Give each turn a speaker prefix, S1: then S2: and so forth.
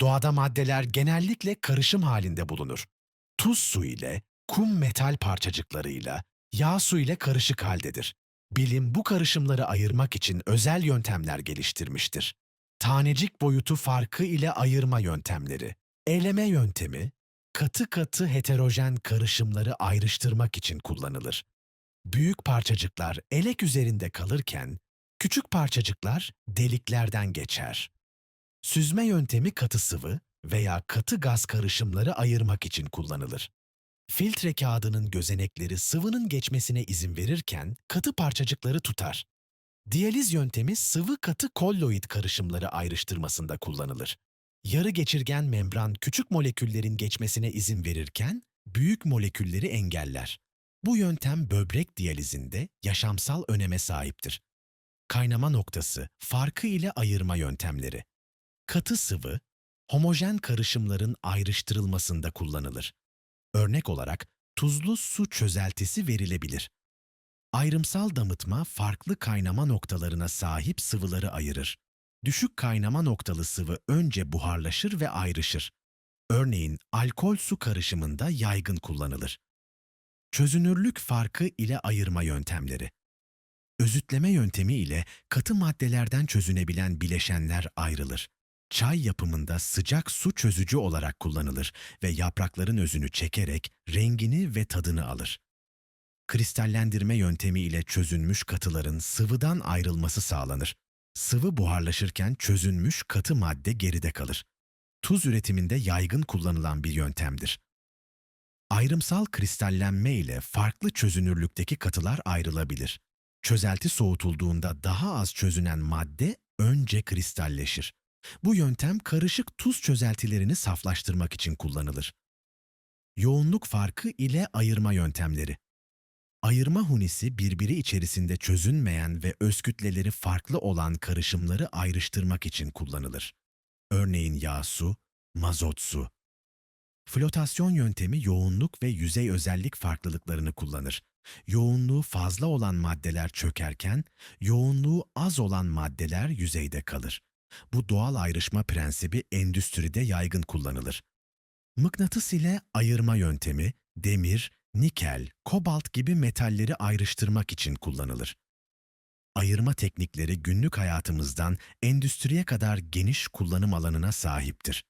S1: Doğada maddeler genellikle karışım halinde bulunur. Tuz su ile, kum metal parçacıklarıyla, yağ su ile karışık haldedir. Bilim bu karışımları ayırmak için özel yöntemler geliştirmiştir. Tanecik boyutu farkı ile ayırma yöntemleri. Eleme yöntemi, katı katı heterojen karışımları ayrıştırmak için kullanılır. Büyük parçacıklar elek üzerinde kalırken, küçük parçacıklar deliklerden geçer. Süzme yöntemi katı sıvı veya katı gaz karışımları ayırmak için kullanılır. Filtre kağıdının gözenekleri sıvının geçmesine izin verirken katı parçacıkları tutar. Diyaliz yöntemi sıvı katı kolloid karışımları ayrıştırmasında kullanılır. Yarı geçirgen membran küçük moleküllerin geçmesine izin verirken büyük molekülleri engeller. Bu yöntem böbrek diyalizinde yaşamsal öneme sahiptir. Kaynama noktası, farkı ile ayırma yöntemleri. Katı sıvı, homojen karışımların ayrıştırılmasında kullanılır. Örnek olarak tuzlu su çözeltisi verilebilir. Ayrımsal damıtma farklı kaynama noktalarına sahip sıvıları ayırır. Düşük kaynama noktalı sıvı önce buharlaşır ve ayrışır. Örneğin alkol su karışımında yaygın kullanılır. Çözünürlük farkı ile ayırma yöntemleri. Özütleme yöntemi ile katı maddelerden çözünebilen bileşenler ayrılır. Çay yapımında sıcak su çözücü olarak kullanılır ve yaprakların özünü çekerek rengini ve tadını alır. Kristallendirme yöntemi ile çözünmüş katıların sıvıdan ayrılması sağlanır. Sıvı buharlaşırken çözünmüş katı madde geride kalır. Tuz üretiminde yaygın kullanılan bir yöntemdir. Ayrımsal kristallenme ile farklı çözünürlükteki katılar ayrılabilir. Çözelti soğutulduğunda daha az çözünen madde önce kristalleşir. Bu yöntem karışık tuz çözeltilerini saflaştırmak için kullanılır. Yoğunluk farkı ile ayırma yöntemleri. Ayırma hunisi birbiri içerisinde çözünmeyen ve öz kütleleri farklı olan karışımları ayrıştırmak için kullanılır. Örneğin yağ su, mazot su. Flotasyon yöntemi yoğunluk ve yüzey özellik farklılıklarını kullanır. Yoğunluğu fazla olan maddeler çökerken, yoğunluğu az olan maddeler yüzeyde kalır. Bu doğal ayrışma prensibi endüstride yaygın kullanılır. Mıknatıs ile ayırma yöntemi, demir, nikel, kobalt gibi metalleri ayrıştırmak için kullanılır. Ayırma teknikleri günlük hayatımızdan endüstriye kadar geniş kullanım alanına sahiptir.